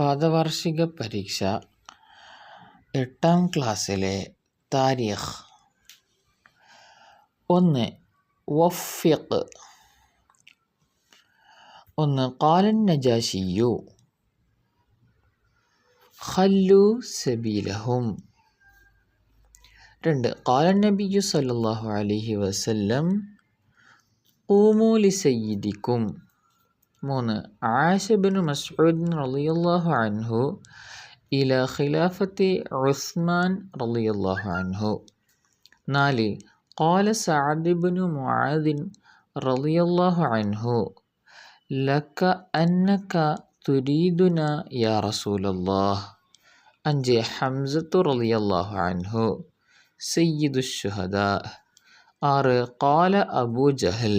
പാദവാർഷിക പരീക്ഷ എട്ടാം ക്ലാസ്സിലെ താരിഖ്. ഒന്ന് വഫിഖ്. ഒന്ന് കാലൻ നജാഷിയു. ഖല്ലു സബീലഹും. രണ്ട് കാലൻ നബിയു സല്ലാഹു അലഹി വസല്ലം ഖൂമു ലിസയ്യിദിക്കും. മൂന്ന് ആഷബിന് മസ്ഊദ് റളിയല്ലാഹു അൻഹു ഇല ഖിലാഫത്തി ഉസ്മാൻ റളിയല്ലാഹു അൻഹു നാല് قال سعد بن معاذ رضي الله عنه لك أنك تريدنا يا رسول الله അഞ്ച് ഹംസത്തു റളിയല്ലാഹു അൻഹു സയ്യിദു الشهداء ആറ് قال അബൂ ജഹൽ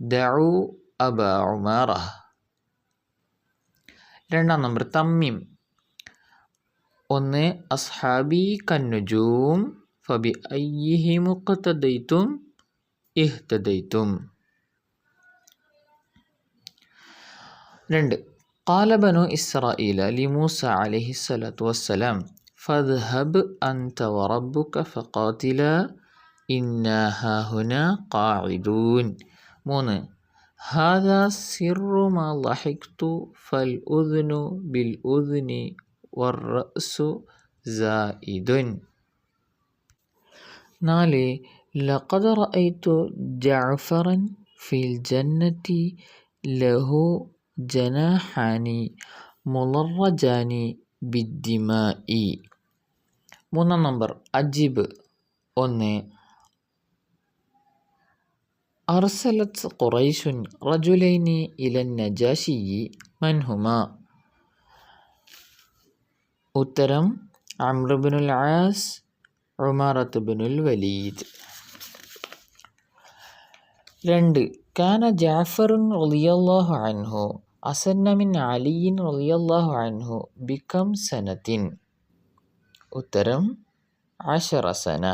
ദഉ അബ ഉമാറ രണ്ടാം നമ്പർ തമ്മീം ഒന്ന് അസ്ഹാബി കന്നുജൂം ഫബി അയ്യിഹി മുഖത്തദൈത്തും ഇഹ്തദൈത്തും രണ്ട് قال بنو إسرائيل لموسى عليه الصلاة والسلام فاذهب أنت وربك فقاتلا إنا هاهنا قاعدون മൂന്ന് هذا سر ما ضحكت فالأذن بالأذن والرأس زائد നാല് لقد رأيت جعفرا في الجنة له جناحان ملرجان بالدماء മൂന്നാം നമ്പർ അജിബ് ഒന്ന് أرسلت قريش رجلين إلى النجاشي من هما ഉത്തരം അമ്രുബിനുൽ ആസ് ഉമാറത്ത് ബിനുൽ വലീദ് രണ്ട് കാന ജാഫറുൻ റളിയല്ലാഹു അൻഹു അസന്ന മിൻ അലിയിൻ റളിയല്ലാഹു അൻഹു ബികം സനത്തിൻ ഉത്തരം അഷറ സന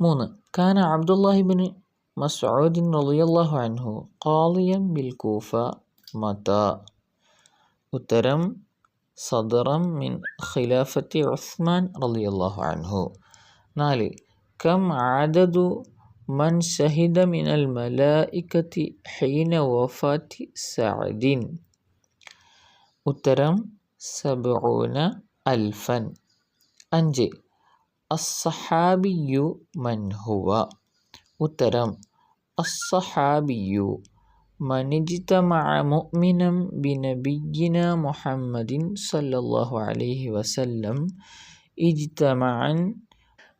മൂന്ന് കാന അബ്ദുല്ലാഹിബിൻ മസ്ഊദിൻ റളിയല്ലാഹു അൻഹു ഖാളിയൻ ബിൽ കൂഫ മത ഉത്തരം സദറം മിൻ ഖിലാഫത്തി ഉസ്മാൻ റളിയല്ലാഹു അൻഹു നാല് കം ആദദു മൻ ഷഹിദ മിനൽ മലായിക്കത്തി ഹീന വഫാത്തി സഅദിൻ ഉത്തരം സബഊന അൽഫൻ അഞ്ച് الصحابي من هو؟ اترم الصحابي من اجتمع مؤمنا بنبينا محمد صلى الله عليه وسلم اجتمعا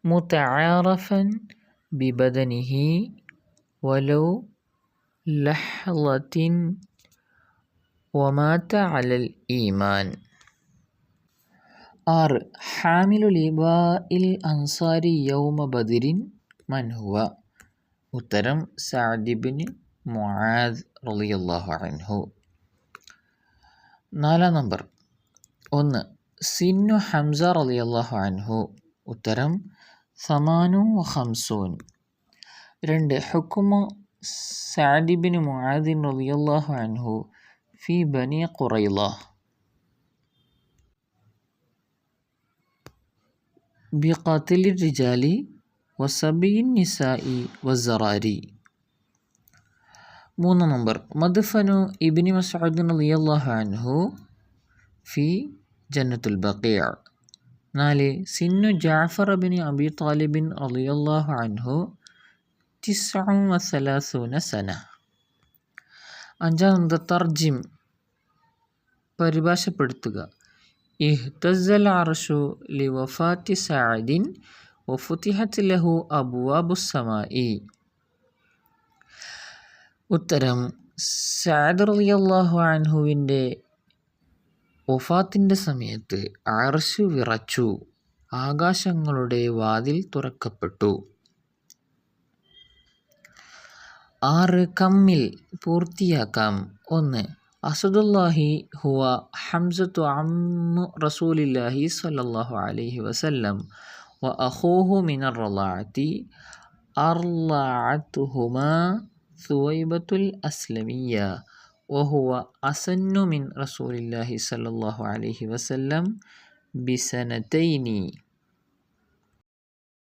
متعارفا ببدنه ولو لحظة ومات على الإيمان ആറ് ഹാമിലു ലിബാഇൽ അൻസാരി യൗമ ബദിരിൻ മൻ ഹുവ ഉത്തരം സാദിബിന് മുആദ് റളിയല്ലാഹു അൻഹു നാലാം നമ്പർ ഒന്ന് സിന്നു ഹംസ റളിയല്ലാഹു അൻഹു ഉത്തരം സമാനു ഹംസൂൻ രണ്ട് ഹുക്കുമു സാദിബിന് മുആദിൻ റളിയല്ലാഹു അൻഹു ഫി ബനി ഖുറൈള ബിഖാത്തിൽ റിജാലി വസബിൻ നിസായി വസറാരി മൂന്ന് നമ്പർ മദ്ഫനു ഇബിനി മസൂദ് അലിയല്ലാഹു അൻഹു ഫി ജന്നത്തുൽ ബക്കിയ നാല് സിന്നു ജാഫർ അബിൻ അബി താലിബിൻ അലിയല്ലാഹു അൻഹു തിസലാസൂന സന അഞ്ചാമത് തർജിം പരിഭാഷപ്പെടുത്തുക ഇഹ്തസൽ അർഷു ലിവഫാത്തി സഅദിൻ വഫുതിഹത്ത് ലഹു അബ്വാബുസ് സമായി ഉത്തരം സഅദ് റളിയല്ലാഹു അൻഹുവിന്റെ വഫാത്തിന്റെ സമയത്ത് അർഷ് വിറച്ചു ആകാശങ്ങളുടെ വാതിൽ തുറക്കപ്പെട്ടു. ആറ് കമ്മിൽ പൂർത്തിയാക്കാം. ഒന്ന് أسد الله هو حمزة عم رسول الله صلى الله عليه وسلم وأخوه من الرضاعة أرضعتهما ثويبة الأسلمية وهو أسن من رسول الله صلى الله عليه وسلم بسنتين